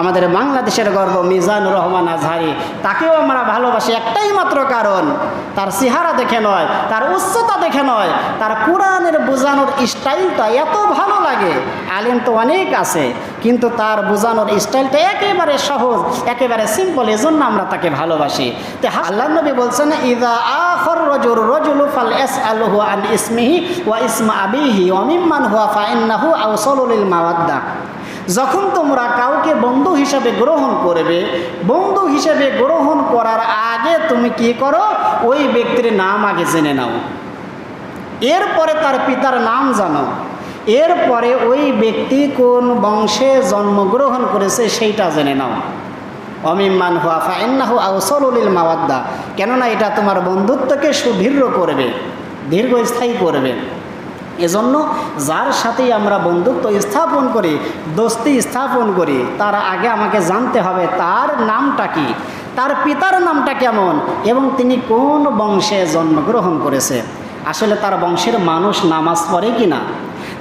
আমাদের বাংলাদেশের গর্ব মিজানুর রহমান আজহারি। তাকেও আমরা ভালোবাসি একটাই মাত্র কারণ, তার চেহারা দেখে নয়, তার উচ্চতা দেখে নয়, তার কোরআনের বোঝানোর স্টাইলটা এত ভালো লাগে। আলিম তো অনেক আছে, কিন্তু তার বোঝানোর স্টাইলটা একেবারে সহজ, একেবারে সিম্পল এজন্য আমরা তাকে ভালোবাসি। তো আল্লাহ নবী বলছেন, ইদা আখর রজুর রজুলু ফাল এস আলহু আন ইসমিহি ওয়া ইসমা আবিহি অমিম্মান হুয়া ফাইন্নাহু আউসলুল মাওয়াদ্দা। যখন তোমরা কাউকে বন্ধু হিসাবে গ্রহণ করবে, বন্ধু হিসাবে গ্রহণ করার আগে তুমি কি করো? ওই ব্যক্তির নাম আগে জেনে নাও। এরপরে তার পিতার নাম জানো। এরপরে ওই ব্যক্তি কোন বংশে জন্মগ্রহণ করেছে সেইটা জেনে নাও। অমিম্মান হুয়া ফাইন্নাহু আউসলুল মাওয়াদ্দা। কেননা এটা তোমার বন্ধুত্বকে সুদৃঢ় করবে, দীর্ঘস্থায়ী করবে। এজন্য যার সাথেই আমরা বন্ধুত্ব স্থাপন করি, দোস্তি স্থাপন করি, তার আগে আমাকে জানতে হবে তার নামটা কি, তার পিতার নামটা কেমন এবং তিনি কোন বংশে জন্মগ্রহণ করেছে। আসলে তার বংশের মানুষ নামাজ পড়ে কি না?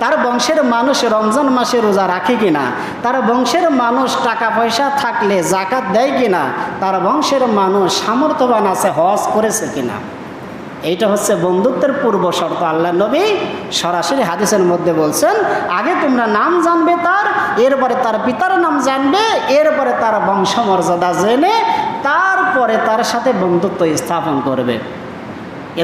তার বংশের মানুষ রমজান মাসে রোজা রাখে কিনা তার বংশের মানুষ টাকা পয়সা থাকলে জাকাত দেয় কিনা তার বংশের মানুষ সামর্থ্যবান আছে, হজ করেছে কিনা এইটা হচ্ছে বন্ধুত্বের পূর্ব শর্ত, আল্লাহ নবী সরাসরি হাদিসের মধ্যে বলছেন, আগে তোমরা নাম জানবে তার, এরপরে তার পিতার নাম জানবে, এরপরে তার বংশমর্যাদা জেনে, তারপরে তার সাথে বন্ধুত্ব স্থাপন করবে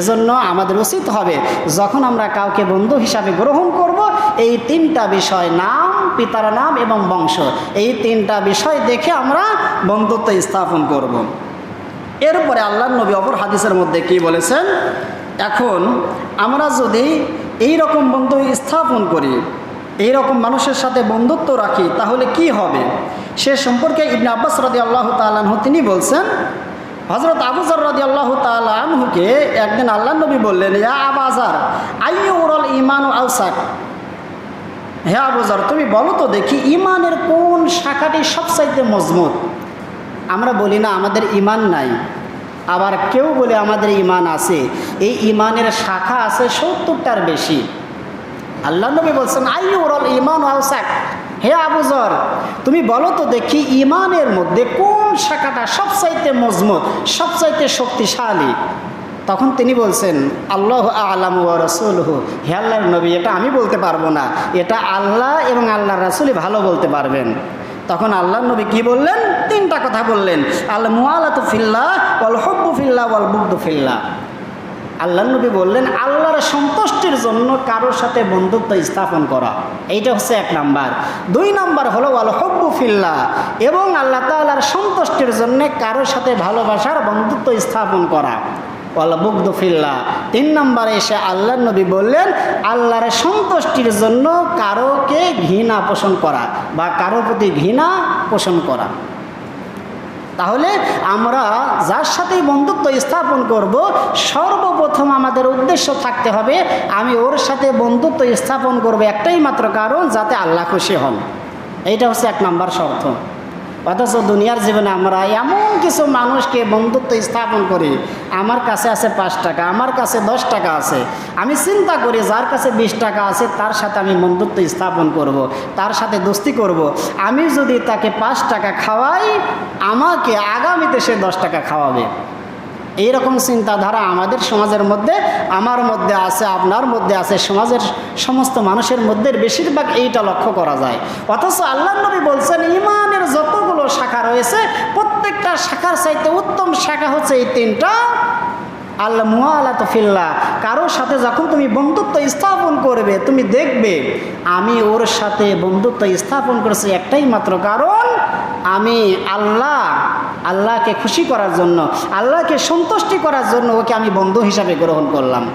এজন্য আমাদের উচিত হবে, যখন আমরা কাউকে বন্ধু হিসাবে গ্রহণ করব, এই তিনটা বিষয়, নাম, পিতার নাম এবং বংশ, এই তিনটা বিষয় দেখে আমরা বন্ধুত্ব স্থাপন করব। এরপরে আল্লাহ নবী অপর হাদিসের মধ্যে কি বলেছেন এখন আমরা যদি এই রকম বন্ধু স্থাপন করি এই রকম মানুষের সাথে বন্ধুত্ব রাখি, তাহলে কি হবে? সে সম্পর্কে ইবনে আব্বাস রাদি আল্লাহ তালাহ তিনি বলছেন হজরত আবুজার রাজি আল্লাহ তালহুকে একদিন আল্লাহ নবী বললেন, ইয়া আবাজার আইউরল ইমান আউসাক হে আবুজার তুমি বলো তো দেখি ইমানের কোন শাখাটি সবচাইতে মজবুত? আমরা বলি না, আমাদের ইমান নাই। আবার কেউ বলে আমাদের ইমান আছে। এই ইমানের শাখা আছে সত্তরটার বেশি। আল্লাহ নবী বলছেন আই ওরল ইমান হে আবুজর তুমি বলো তো দেখি ইমানের মধ্যে কোন শাখাটা সবচাইতে মজমুত সবচাইতে শক্তিশালী? তখন তিনি বলছেন, আল্লাহ আলাম রসুলহু। হে আল্লাহর নবী, এটা আমি বলতে পারব না। এটা আল্লাহ এবং আল্লাহ রাসুলই ভালো বলতে পারবেন। তখন আল্লাহ নবী কি বললেন? তিনটা কথা বললেন। আল মুআলাত ফিল্লা ওয়াল ফিল্লা ওয়াল বুগদু ফিল্লা আল্লাহ নবী বললেন, আল্লাহর সন্তুষ্টির জন্য কারোর সাথে বন্ধুত্ব স্থাপন করা। এইটা হচ্ছে এক নাম্বার। দুই নাম্বার হলো আল হব্বু ফিল্লা এবং আল্লাহ তাল্লাহর সন্তুষ্টির জন্য কারোর সাথে ভালোবাসার বন্ধুত্ব স্থাপন করা। ওয়াল তিন নম্বরে এসে আল্লাহ নবী বললেন, আল্লাহর সন্তুষ্টির জন্য কারোকে ঘৃণা পোষণ করা বা কারও প্রতি ঘৃণা পোষণ করা। তাহলে আমরা যার সাথেই বন্ধুত্ব স্থাপন করব, সর্বপ্রথম আমাদের উদ্দেশ্য থাকতে হবে, আমি ওর সাথে বন্ধুত্ব স্থাপন করব একটাই মাত্র কারণ, যাতে আল্লাহ খুশি হন। এইটা হচ্ছে এক নাম্বার শর্ত। অথচ দুনিয়ার জীবনে আমরা এমন কিছু মানুষকে বন্ধুত্ব স্থাপন করি, আমার কাছে আছে পাঁচ টাকা, আমার কাছে দশ টাকা আছে আমি চিন্তা করি যার কাছে বিশ টাকা আছে, তার সাথে আমি বন্ধুত্ব স্থাপন করব। তার সাথে দোস্তি করব। আমি যদি তাকে পাঁচ টাকা খাওয়াই, আমাকে আগামীতে সে দশ টাকা খাওয়াবে এইরকম চিন্তাধারা আমাদের সমাজের মধ্যে, আমার মধ্যে আছে, আপনার মধ্যে আছে, সমাজের সমস্ত মানুষের মধ্যে বেশিরভাগ এইটা লক্ষ্য করা যায়। অথচ আল্লাহ নবী বলছেন, ইমানের যতগুলো শাখা রয়েছে, প্রত্যেকটা শাখার চাইতে উত্তম শাখা হচ্ছে এই তিনটা। আল্লাহ মুআলা ফিল্লা কারোর সাথে যখন তুমি বন্ধুত্ব স্থাপন করবে, তুমি দেখবে, আমি ওর সাথে বন্ধুত্ব স্থাপন করেছি একটাই মাত্র কারণ, আমি আল্লাহ আল্লাহকে খুশি করার জন্য, আল্লাহকে সন্তুষ্টি করার জন্য ওকে আমি বন্ধু হিসাবে গ্রহণ করলাম।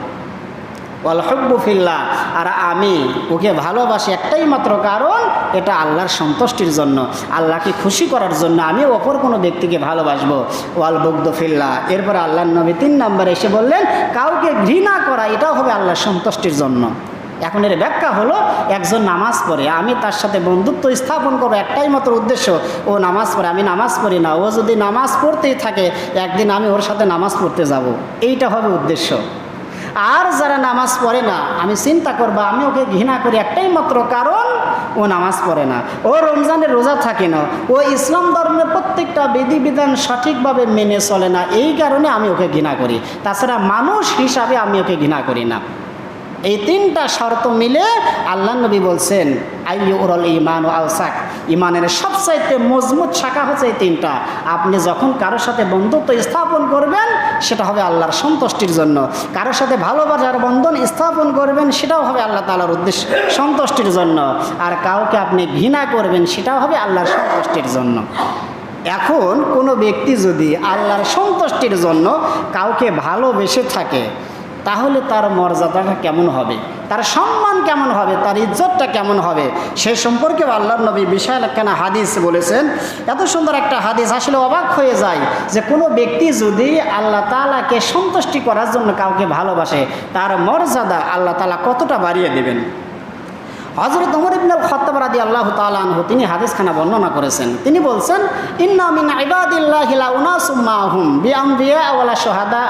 ওয়াল হব্বু ফিল্লা আর আমি ওকে ভালোবাসি একটাই মাত্র কারণ এটা আল্লাহর সন্তুষ্টির জন্য, আল্লাহকে খুশি করার জন্য আমি অপর কোনো ব্যক্তিকে ভালোবাসবো। ওয়াল বগ্ধ ফিল্লা এরপরে আল্লাহ নবী তিন নম্বরে এসে বললেন, কাউকে ঘৃণা করা এটাও হবে আল্লাহর সন্তুষ্টির জন্য। এখন এর ব্যাখ্যা হলো একজন নামাজ পড়ে, আমি তার সাথে বন্ধুত্ব স্থাপন করব, একটাই মাত্র উদ্দেশ্য, ও নামাজ পড়ে, আমি নামাজ পড়ি না, ও যদি নামাজ পড়তেই থাকে, একদিন আমি ওর সাথে নামাজ পড়তে যাব। এইটা হবে উদ্দেশ্য। আর যারা নামাজ পড়ে না, আমি চিন্তা করব, আমি ওকে ঘৃণা করি, একটাই মাত্র কারণ, ও নামাজ পড়ে না। ও রমজানের রোজা থাকে না, ও ইসলাম ধর্মের প্রত্যেকটা বিধিবিধান সঠিকভাবে মেনে চলে না, এই কারণে আমি ওকে ঘৃণা করি। তাছাড়া মানুষ হিসাবে আমি ওকে ঘৃণা করি না। এই তিনটা শর্ত মিলে আল্লাহ নবী বলছেন আইউরল ইমান ও আউসাক ইমানের সবচাইতে মজবুত শাখা হচ্ছে এই তিনটা। আপনি যখন কারোর সাথে বন্ধুত্ব স্থাপন করবেন, সেটা হবে আল্লাহর সন্তুষ্টির জন্য। কারোর সাথে ভালোবাসার বন্ধন স্থাপন করবেন, সেটাও হবে আল্লাহ তালার উদ্দেশ্য, সন্তুষ্টির জন্য। আর কাউকে আপনি ঘৃণা করবেন, সেটাও হবে আল্লাহর সন্তুষ্টির জন্য। এখন কোনো ব্যক্তি যদি আল্লাহর সন্তুষ্টির জন্য কাউকে ভালোবেসে থাকে তাহলে তার মর্যাদাটা কেমন হবে? তার সম্মান কেমন হবে? তার ইজ্জতটা কেমন হবে? সে সম্পর্কে আল্লাহ নবী বিশাল একখানা হাদিস বলেছেন। এত সুন্দর একটা হাদিস আসলে অবাক হয়ে যায় যে কোনো ব্যক্তি যদি আল্লাহ তালাকে সন্তুষ্টি করার জন্য কাউকে ভালোবাসে, তার মর্যাদা আল্লাহ তালা কতটা বাড়িয়ে দেবেন? হজরত উমর ইবনুল খত্তাব রাদি আল্লাহ তালানহু তিনি হাদিসখানা বর্ণনা করেছেন। তিনি বলছেন, ইন্না মিন ইবাদিল্লাহিলা বি আমবিয়া ওয়ালা শুহাদা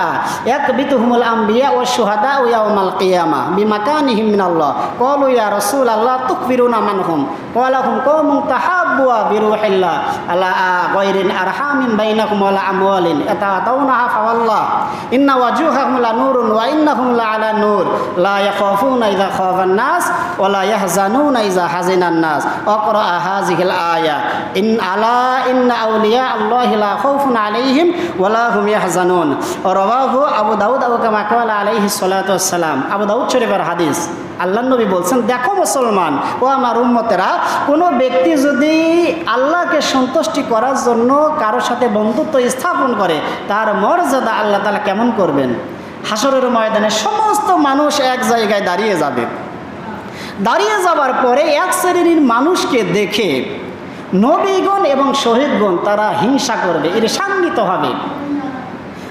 ইয়াকবিতুহুমুল আমবিয়া ওয়া শুহাদা ইয়াউমাল কিয়ামা বিমাকানিহিম মিনাল্লাহ। ক্বালু ইয়া রাসূলাল্লাহ তুকবিরুনা মানহুম। ক্বালাহুম কওমুন তাহাব্বু বিরুহিল্লাহ। আলা গায়রিন আরহামিন বাইনাকুম ওয়ালা আমওয়ালিন আতাতাউনাহা ফাওয়াল্লাহ। ইন্না ওয়াজুহাহুম লা নূরুন ওয়া লা আলা নূর। লা ইয়াখাফুনা ইযা খাফান নাস ওয়া লা ইয়াহজানুনা ইযা হাজিনান নাস আকরা হাযিহিল আয়া। ইন আলা ইন্না আউলিয়া আল্লাহি লা খাউফুন আলাইহিম ওয়া লা হুম ইয়াহজানুন। রাওয়াহু আবু দাউদ আবু কামা আলাইহি সাল্লাতু ওয়াসসালাম। আবু দাউদ হাদিস। আল্লাহ নবী বলছেন, দেখো মুসলমান, ও আমার উম্মতেরা, কোনো ব্যক্তি যদি আল্লাহকে সন্তুষ্টি করার জন্য কারোর সাথে বন্ধুত্ব স্থাপন করে, তার মর্যাদা আল্লাহ তালা কেমন করবেন? হাসরের ময়দানে সমস্ত মানুষ এক জায়গায় দাঁড়িয়ে যাবে। দাঁড়িয়ে যাবার পরে এক শ্রেণির মানুষকে দেখে নবীগণ এবং শহীদগণ তারা হিংসা করবে এর ঈর্ষান্বিত হবে।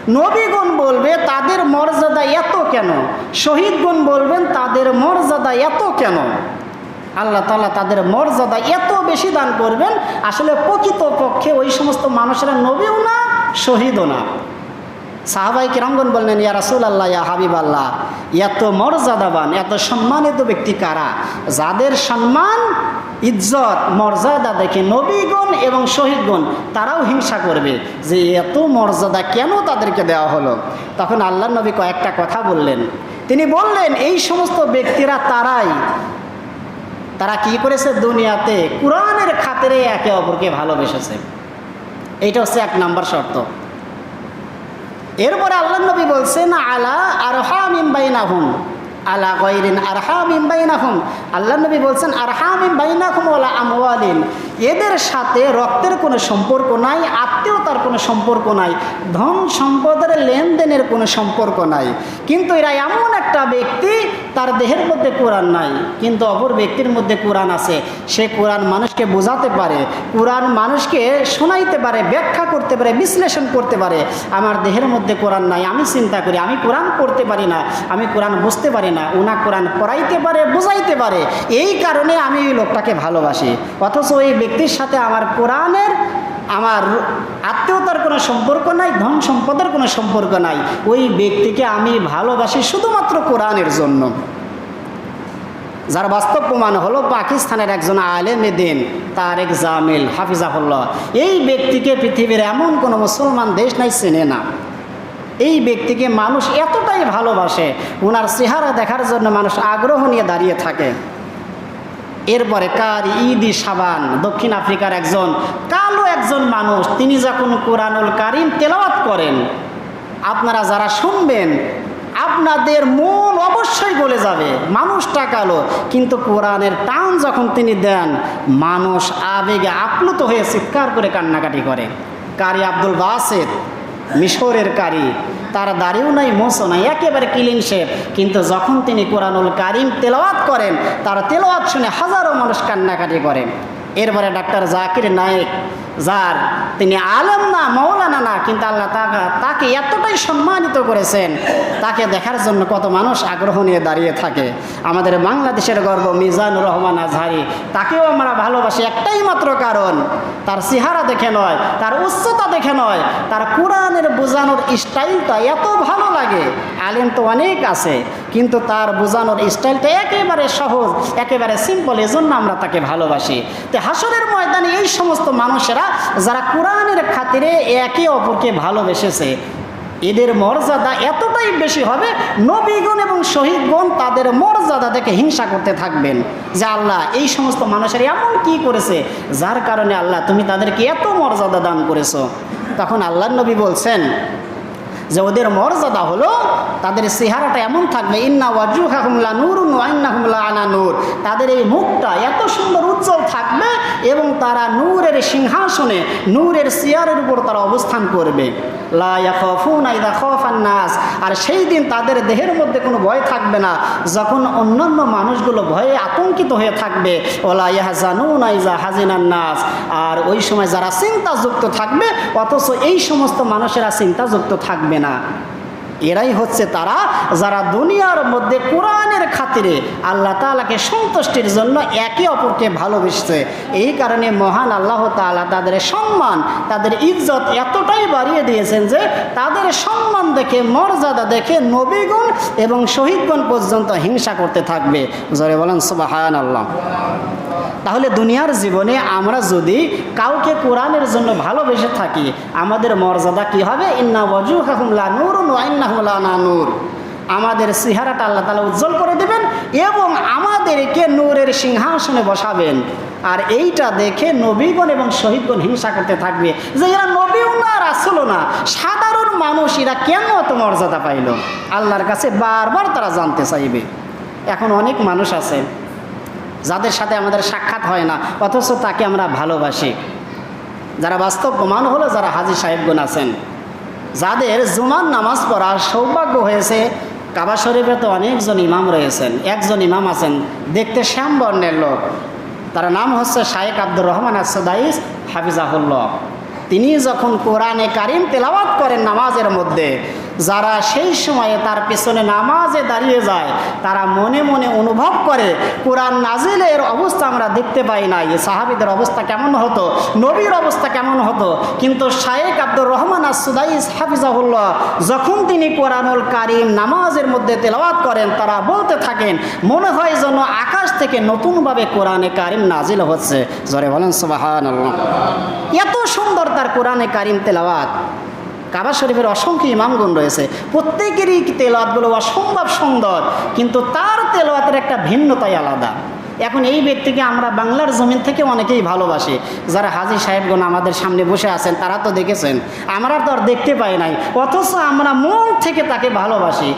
নবীগণ বলবে, তাদের মর্যাদা এত কেন? শহীদগণ বলবেন, তাদের মর্যাদা এত কেন? আল্লাহ তালা তাদের মর্যাদা এত বেশি দান করবেন, আসলে প্রকৃত পক্ষে ওই সমস্ত মানুষেরা নবীও না, শহীদও না। সাহাবাই কিরঙ্গন বললেন, ইয়া রাসুল আল্লাহ ইয়া হাবিব আল্লাহ এত মর্যাদাবান, এত সম্মানিত ব্যক্তি কারা? যাদের সম্মান, ইজ্জত, মর্যাদা দেখে নবীগণ এবং শহীদগণ তারাও হিংসা করবে যে এত মর্যাদা কেন তাদেরকে দেওয়া হলো? তখন আল্লাহ নবী কয়েকটা কথা বললেন। তিনি বললেন, এই সমস্ত ব্যক্তিরা তারাই। তারা কি করেছে দুনিয়াতে? কোরআনের খাতিরে একে অপরকে ভালোবেসেছে। এটা হচ্ছে এক নাম্বার শর্ত। এরপরে আল্লাহ নবী বলছেন, আলা আরহাম ইমবাইনাহুম আলা গৈরিন আরহাম ইমবাইনাহুম আল্লাহ নবী বলছেন আরহাম ইমবাইনাহুম ওলা আমওয়ালিন, এদের সাথে রক্তের কোনো সম্পর্ক নাই, আত্মীয়তার কোনো সম্পর্ক নাই, ধন সম্পদের লেনদেনের কোনো সম্পর্ক নাই। কিন্তু এরা এমন একটা ব্যক্তি তার দেহের মধ্যে কোরআন নাই, কিন্তু অপর ব্যক্তির মধ্যে কোরআন আছে। সে কোরআন মানুষকে বোঝাতে পারে, কোরআন মানুষকে শোনাইতে পারে, ব্যাখ্যা করতে পারে, বিশ্লেষণ করতে পারে। আমার দেহের মধ্যে কোরআন নাই, আমি চিন্তা করি, আমি কোরআন পড়তে পারি না, আমি কোরআন বুঝতে পারি না ওনা কোরআন পড়াইতে পারে, বোঝাইতে পারে। এই কারণে আমি ওই লোকটাকে ভালোবাসি। অথচ ওই ব্যক্তির সাথে আমার কোরআনের, আমার আত্মীয়তার কোনো সম্পর্ক নাই, ধন সম্পদের কোনো সম্পর্ক নাই। ওই ব্যক্তিকে আমি ভালোবাসি শুধুমাত্র কোরআনের জন্য। যার বাস্তব প্রমাণ হলো পাকিস্তানের একজন আলেমে দিন তারেক জামিল, হাফিজাহুল্লাহ। এই ব্যক্তিকে পৃথিবীর এমন কোনো মুসলমান দেশ নাই চেনে না। এই ব্যক্তিকে মানুষ এতটাই ভালোবাসে ওনার চেহারা দেখার জন্য মানুষ আগ্রহ নিয়ে দাঁড়িয়ে থাকে। এরপরে কার ইদি সাবান দক্ষিণ আফ্রিকার একজন, কালো একজন মানুষ, তিনি যখন কোরআনুল কারিম তেলাওয়াত করেন, আপনারা যারা শুনবেন, আপনাদের মন অবশ্যই বলে যাবে মানুষটা কালো কিন্তু কোরআনের টান যখন তিনি দেন, মানুষ আবেগে আপ্লুত হয়ে চিৎকার করে কান্নাকাটি করে। কারি আব্দুল বাসেদ, মিশরের কারি, তার দাড়িও নাই মোছও নাই, একেবারে ক্লিন শেপ কিন্তু যখন তিনি কোরআনুল কারিম তেলাওয়াত করেন, তার তেলাওয়াত শুনে হাজারো মানুষ কান্নাকাটি করেন এরপরে ডাক্তার জাকির নায়েক যার তিনি আলেম না, মৌলানা না, কিন্তু আল্লাহ তাকে এতটাই সম্মানিত করেছেন, তাকে দেখার জন্য কত মানুষ আগ্রহ নিয়ে দাঁড়িয়ে থাকে। আমাদের বাংলাদেশের গর্ব মিজানুর রহমান আজহারি, তাকেও আমরা ভালোবাসি একটাই মাত্র কারণ, তার চেহারা দেখে নয়, তার উচ্চতা দেখে নয়, তার কোরআনের বোঝানোর স্টাইলটা এত ভালো লাগে, আলেম তো অনেক আছে, কিন্তু তার বোঝানোর স্টাইলটা একেবারে সহজ, একেবারে সিম্পল এজন্য আমরা তাকে ভালোবাসি। তো হাসরের ময়দানে এই সমস্ত মানুষেরা যারা কোরআনের খাতিরে একে অপরকে ভালোবেসেছে, এদের মর্যাদা এতটাই বেশি হবে, নবীগণ এবং শহীদগণ তাদের মর্যাদা দেখে হিংসা করতে থাকবেন যে আল্লাহ এই সমস্ত মানুষের এমন কি করেছে, যার কারণে আল্লাহ তুমি তাদেরকে এত মর্যাদা দান করেছ। তখন আল্লাহ নবী বলছেন যে ওদের মর্যাদা হলো তাদের চেহারাটা এমন থাকবে, ইন্না ওয়াজু হাকুমলা নূর ওয়াইন্না হুমলা আনা নূর। তাদের এই মুখটা এত এবং তারা নূরের সিংহাসনে, নূরের চেয়ারের উপর তারা অবস্থান করবে। নাস আর সেই দিন তাদের দেহের মধ্যে কোনো ভয় থাকবে না। যখন অন্যান্য মানুষগুলো ভয়ে আতঙ্কিত হয়ে থাকবে ওলা ইয়াহজানুন আইজা হাজিনান নাস আর ওই সময় যারা চিন্তাযুক্ত থাকবে, অথচ এই সমস্ত মানুষেরা চিন্তাযুক্ত থাকবে না। এরাই হচ্ছে তারা যারা দুনিয়ার মধ্যে কোরআনের খাতিরে আল্লাহ তালাকে সন্তুষ্টির জন্য একে অপরকে ভালোবেসেছে। এই কারণে মহান আল্লাহ তালা তাদের সম্মান, তাদের ইজ্জত এতটাই বাড়িয়ে দিয়েছেন যে তাদের সম্মান দেখে, মর্যাদা দেখে নবীগুণ এবং শহীদগণ পর্যন্ত হিংসা করতে থাকবে। জরে বলেন সুবাহান আল্লাহ তাহলে দুনিয়ার জীবনে আমরা যদি কাউকে কোরআনের জন্য ভালোবেসে থাকি, আমাদের মর্যাদা কি হবে? ইন্না ওয়াজু হাকুমলা নূর ওয়াইন্নাহুমলা না নূর আমাদের চেহারাটা আল্লাহ তালা উজ্জ্বল করে দেবেন এবং আমাদেরকে নূরের সিংহাসনে বসাবেন। আর এইটা দেখে নবীগণ এবং শহীদগণ হিংসা করতে থাকবে যে এরা নবীও না, রাসুলও না। সাধারণ মানুষ এরা কেন অত মর্যাদা পাইল? আল্লাহর কাছে বারবার তারা জানতে চাইবে। এখন অনেক মানুষ আছে যাদের সাথে আমাদের সাক্ষাৎ হয় না, অথচ তাকে আমরা ভালোবাসি। যারা বাস্তব প্রমাণ হলো যারা হাজি সাহেবগুন আছেন। যাদের জুমার নামাজ পড়ার সৌভাগ্য হয়েছে, কাবা শরীফে তো অনেকজন ইমাম রয়েছেন, একজন ইমাম আছেন, দেখতে শ্যাম বর্ণের লোক। তার নাম হচ্ছে শায়েক আব্দুর রহমান আসদাইস হাফিজাহুল্লাহ। তিনি যখন কোরআনে কারিম তেলাওয়াত করেন নামাজের মধ্যে যারা সেই সময়ে তার পেছনে নামাজে দাঁড়িয়ে যায়, তারা মনে মনে অনুভব করে, কোরআন নাজিলের অবস্থা আমরা দেখতে পাই নাই। সাহাবিদের অবস্থা কেমন হতো? নবীর অবস্থা কেমন হতো? কিন্তু শায়েক আব্দুর রহমান আসুদাইস হাফিজাহুল্লাহ যখন তিনি কোরআনুল কারিম নামাজের মধ্যে তেলাওয়াত করেন, তারা বলতে থাকেন, মনে হয় যেন আকাশ থেকে নতুনভাবে কোরআনে কারিম নাজিল হচ্ছে। জরে বলেন সুবাহান এত সুন্দর তার কোরআনে কারিম তেলাওয়াত। কাবা শরীফের অসংখ্য ইমামগুণ রয়েছে। প্রত্যেকেরই তেলওয়াতগুলো অসম্ভব সুন্দর, কিন্তু তার তেলোয়াতের একটা ভিন্নতাই আলাদা। এখন এই ব্যক্তিকে আমরা বাংলার জমিন থেকে অনেকেই ভালোবাসি। যারা হাজি সাহেবগণ আমাদের সামনে বসে আছেন, তারা তো দেখেছেন। আমরা তো আর দেখতে পাই নাই, অথচ আমরা মন থেকে তাকে ভালোবাসি।